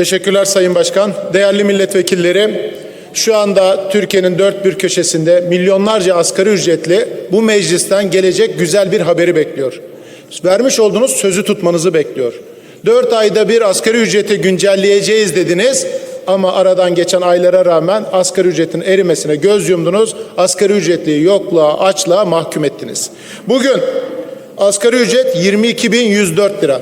Teşekkürler Sayın Başkan. Değerli milletvekilleri, şu anda Türkiye'nin dört bir köşesinde milyonlarca asgari ücretli bu meclisten gelecek güzel bir haberi bekliyor. Vermiş olduğunuz sözü tutmanızı bekliyor. Dört ayda bir asgari ücreti güncelleyeceğiz dediniz ama aradan geçen aylara rağmen asgari ücretin erimesine göz yumdunuz. Asgari ücretliyi yokluğa, açlığa mahkum ettiniz. Bugün asgari ücret 22.104 lira.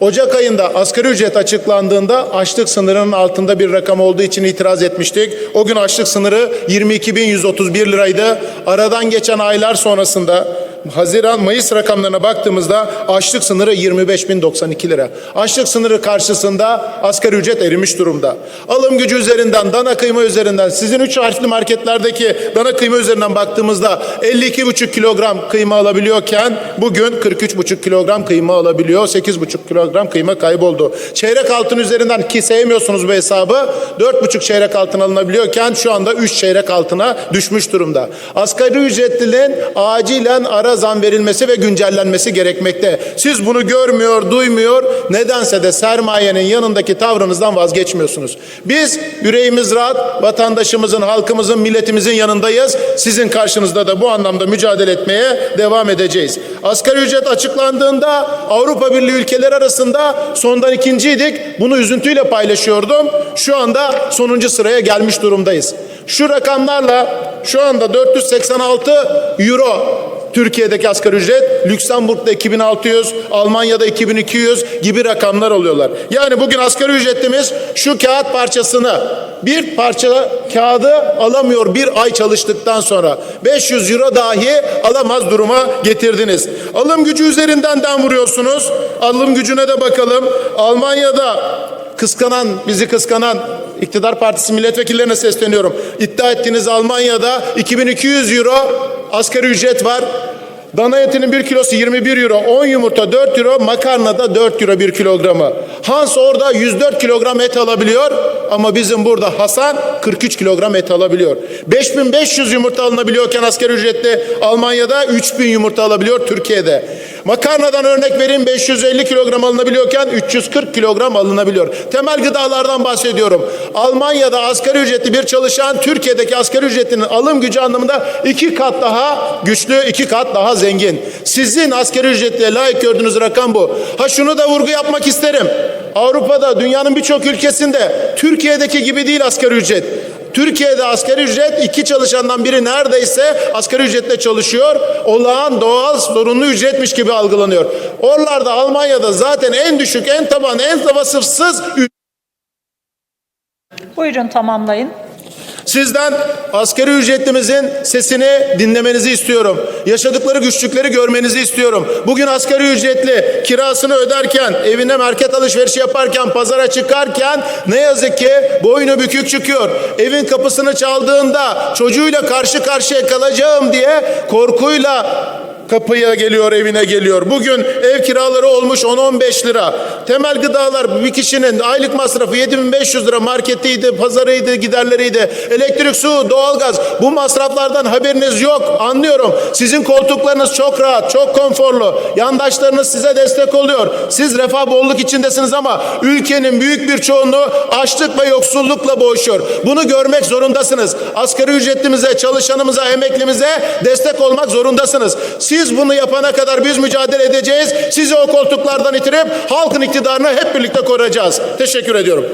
Ocak ayında asgari ücret açıklandığında açlık sınırının altında bir rakam olduğu için itiraz etmiştik. O gün açlık sınırı 22.131 liraydı. Aradan geçen aylar sonrasında Haziran Mayıs rakamlarına baktığımızda açlık sınırı 25.092 lira. Açlık sınırı karşısında asgari ücret erimiş durumda. Alım gücü üzerinden, dana kıyma üzerinden, sizin üç harfli marketlerdeki dana kıyma üzerinden baktığımızda 52,5 kilogram kıyma alabiliyorken bugün 43,5 kilogram kıyma alabiliyor. 8,5 kilogram kıyma kayboldu. Çeyrek altın üzerinden ki sevmiyorsunuz bu hesabı 4,5 çeyrek altın alınabiliyorken şu anda 3 çeyrek altına düşmüş durumda. Asgari ücretlinin acilen ara zam verilmesi ve güncellenmesi gerekmekte. Siz bunu görmüyor, duymuyor. Nedense de sermayenin yanındaki tavrınızdan vazgeçmiyorsunuz. Biz yüreğimiz rahat, vatandaşımızın, halkımızın, milletimizin yanındayız. Sizin karşınızda da bu anlamda mücadele etmeye devam edeceğiz. Asgari ücret açıklandığında Avrupa Birliği ülkeleri arasında sondan ikinciydik. Bunu üzüntüyle paylaşıyordum. Şu anda sonuncu sıraya gelmiş durumdayız. Şu rakamlarla şu anda 486 euro Türkiye'deki asgari ücret, Lüksemburg'da 2600, Almanya'da 2200 gibi rakamlar alıyorlar. Yani bugün asgari ücretlimiz şu kağıt parçasını bir parça kağıdı alamıyor bir ay çalıştıktan sonra. 500 euro dahi alamaz duruma getirdiniz. Alım gücü üzerinden den vuruyorsunuz. Alım gücüne de bakalım. Almanya'da kıskanan, bizi kıskanan iktidar partisi milletvekillerine sesleniyorum. İddia ettiğiniz Almanya'da 2200 euro asgari ücret var. Dana etinin bir kilosu 21 euro, 10 yumurta 4 euro, makarna da 4 euro bir kilogramı. Hans orada 104 kilogram et alabiliyor ama bizim burada Hasan 43 kilogram et alabiliyor. 5500 yumurta alınabiliyorken asgari ücretli Almanya'da 3000 yumurta alabiliyor Türkiye'de. Makarnadan örnek vereyim 550 kilogram alınabiliyorken 340 kilogram alınabiliyor. Temel gıdalardan bahsediyorum. Almanya'da asgari ücretli bir çalışan Türkiye'deki asgari ücretinin alım gücü anlamında iki kat daha güçlü, iki kat daha zengin. Sizin asgari ücretliye layık gördüğünüz rakam bu. Ha şunu da vurgu yapmak isterim. Avrupa'da dünyanın birçok ülkesinde Türkiye'deki gibi değil asgari ücret. Türkiye'de asgari ücret iki çalışandan biri neredeyse asgari ücretle çalışıyor. Olağan doğal zorunlu ücretmiş gibi algılanıyor. Oralarda Almanya'da zaten en düşük, en taban, en vasıfsız Buyurun tamamlayın. Sizden asgari ücretlimizin sesini dinlemenizi istiyorum. Yaşadıkları güçlükleri görmenizi istiyorum. Bugün asgari ücretli kirasını öderken, evine market alışverişi yaparken, pazara çıkarken ne yazık ki boynu bükük çıkıyor. Evin kapısını çaldığında çocuğuyla karşı karşıya kalacağım diye korkuyla kapıya geliyor, evine geliyor. Bugün ev kiraları olmuş 10-15 lira. Temel gıdalar bir kişinin aylık masrafı 7500 lira marketiydi, pazarıydı, giderleriydi. Elektrik, su, doğalgaz bu masraflardan haberiniz yok. Anlıyorum. Sizin koltuklarınız çok rahat, çok konforlu. Yandaşlarınız size destek oluyor. Siz refah bolluk içindesiniz ama ülkenin büyük bir çoğunluğu açlık ve yoksullukla boğuşuyor. Bunu görmek zorundasınız. Asgari ücretlimize, çalışanımıza, emeklimize destek olmak zorundasınız. Siz bunu yapana kadar biz mücadele edeceğiz. Sizi o koltuklardan itirip halkın iktidarını hep birlikte koruyacağız. Teşekkür ediyorum.